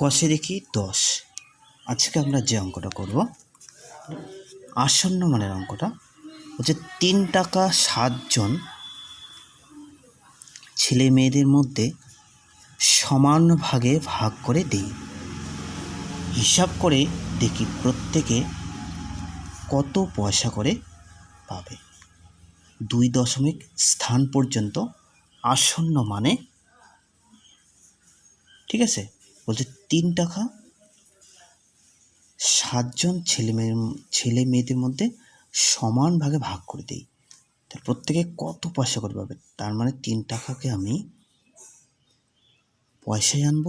কষে দেখি দশ। আজকে আমরা যে অঙ্কটা করব, আসন্ন মানের অঙ্কটা হচ্ছে তিন টাকা সাতজন ছেলে মেয়েদের মধ্যে সমান ভাগে ভাগ করে দিই। হিসাব করে দেখি প্রত্যেকে কত পয়সা করে পাবে। দুই দশমিক স্থান পর্যন্ত আসন্ন মানে ঠিক আছে? বলছে, তিন টাকা? সাতজন ছেলে মেয়ের, ছেলে মেয়েদের মধ্যে সমান ভাগে ভাগ করে দিই। তার প্রত্যেকে কত পয়সা করে পাবে? তার মানে তিন টাকাকে আমি পয়সায় আনব,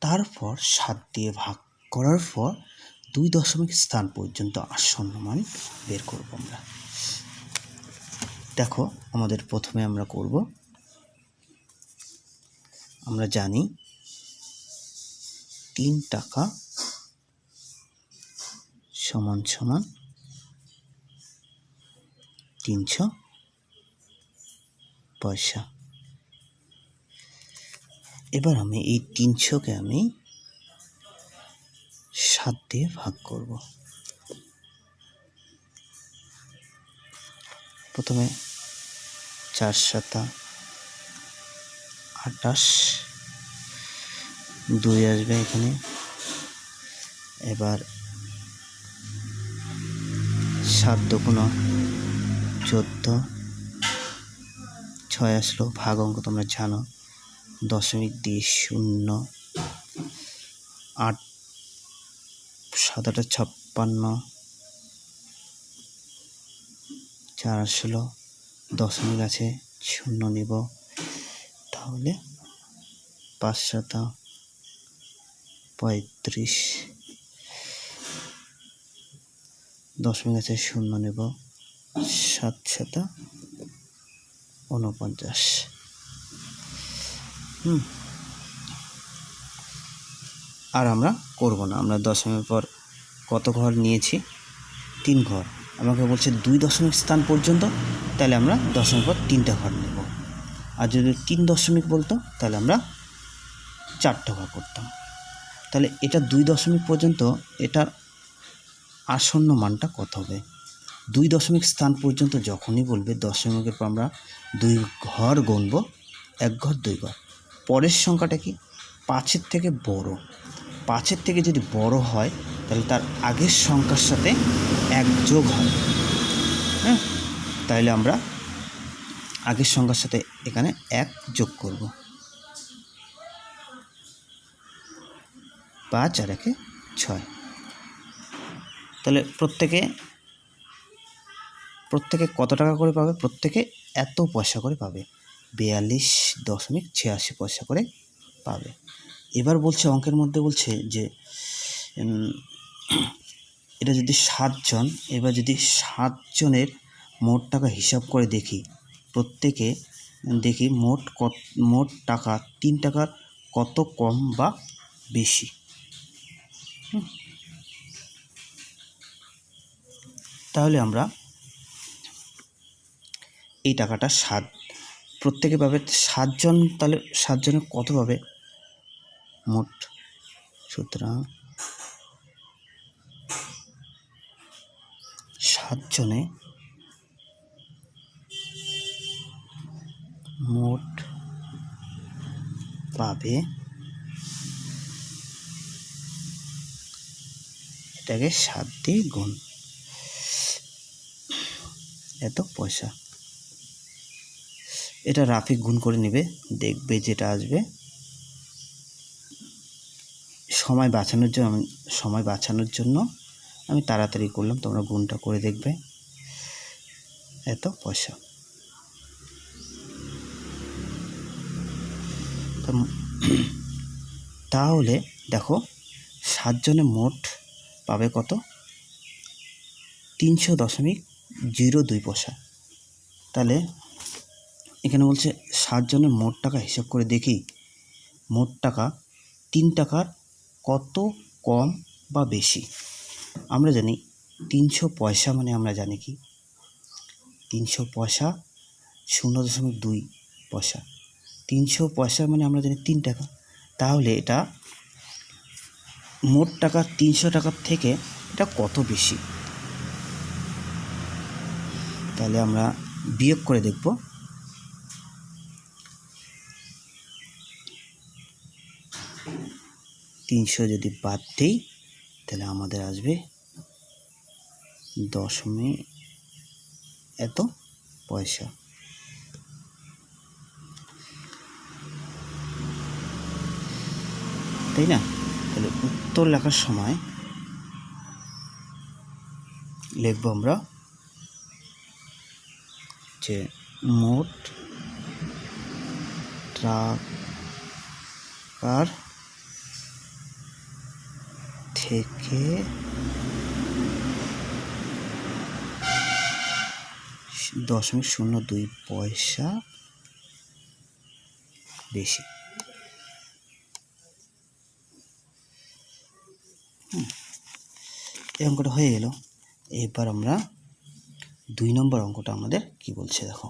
তারপর সাত দিয়ে ভাগ করার পর দুই দশমিক স্থান পর্যন্ত আসন্ন মান বের করব আমরা। দেখো, আমাদের প্রথমে আমরা করব, আমরা জানি তিন টাকা সমান সমান তিনশো পয়সা। এবার আমি এই তিনশোকে আমি সাত দিয়ে ভাগ করব। প্রথমে চার সাতা আটাশ দুই আসবে এখানে। এবার সাত দুগুণ চোদ্দ। ছয় আসলো ভাগ অঙ্ক, তোমরা জানো। দশমিক দিয়ে শূন্য। আট, সাত আটা ছাপ্পান্ন। চার আসলো, দশমিক আছে, শূন্য নিব। তাহলে পাঁচ সাতা পঁয়ত্রিশ। দশমিক আছে, শূন্য নেব। সাত সাতা উনপঞ্চাশ হুম। আর আমরা করব না, আমরা দশমিক পর কত ঘর নিয়েছি? তিন ঘর। আমাকে বলছে দুই দশমিক স্থান পর্যন্ত, তাহলে আমরা দশমিক পর তিনটা ঘর নেব। আর যদি তিন দশমিক বলতো, তাহলে আমরা চারটা ঘর করতাম। তাহলে এটা দুই দশমিক পর্যন্ত এটার আসন্ন মানটা কত হবে? দুই দশমিক স্থান পর্যন্ত যখনই বলবে দশমিকের পর আমরা দুই ঘর গুনব, এক ঘর, দুই ঘর। পরের সংখ্যাটা কি? পাঁচের থেকে বড়। পাঁচের থেকে যদি বড় হয়, তাহলে তার আগের সংখ্যার সাথে এক যোগ হয়। হ্যাঁ? তাহলে আমরা আগের সংখ্যার সাথে এখানে এক যোগ করব। পাঁচ আর একে ছয়। তাহলে প্রত্যেকে প্রত্যেকে কত টাকা করে পাবে? প্রত্যেকে এত পয়সা করে পাবে। বিয়াল্লিশ দশমিক ছিয়াশি পয়সা করে পাবে। এবার বলছে, অঙ্কের মধ্যে বলছে যে এটা যদি সাতজন এবার যদি সাতজনের মোট টাকা হিসাব করে দেখি, প্রত্যেকে দেখি মোট মোট টাকা, তিন টাকার কত কম বা বেশি। তাহলে আমরা এই টাকাটা সাত, প্রত্যেকে পাবে সাতজন, তাহলে সাতজনে কত পাবে? মোট সুতরাং সাতজনে মোট পাবে এটাকে সাত দিয়ে গুণ। এত পয়সা। এটা রাফিক গুণ করে নেবে, দেখবে যেটা আসবে। সময় বাঁচানোর জন্য আমি সময় বাঁচানোর জন্য আমি তাড়াতাড়ি করলাম, তোমরা গুণটা করে দেখবে। এত পয়সা। তাহলে দেখো, সাতজনে মোট পাবে কত? তিনশো দশমিক জিরো দুই পয়সা। তাহলে এখানে বলছে সাতজনের মোট টাকা হিসাব করে দেখি। মোট টাকা তিন টাকার কত কম বা বেশি? আমরা জানি তিনশো পয়সা মানে আমরা জানি কি? তিনশো পয়সা শূন্য দশমিক দুই পয়সা। তিনশো পয়সা মানে আমরা জানি তিন টাকা। তাহলে এটা মোট টাকা তিনশো টাকার থেকে এটা কত বেশি? তাহলে আমরা বিয়োগ করে দেখব। তিনশো যদি বাদ দিই, তাহলে আমাদের আসবে দশমিক এত পয়সা। তাই না? তাহলে উত্তর লেখার সময় লিখব আমরা যে মোট টাকার থেকে দশমিক শূন্য দুই পয়সা বেশি। এই অঙ্কটা হয়ে গেল। এবার আমরা দুই নম্বর অঙ্কটা আমাদের কি বলছে দেখো।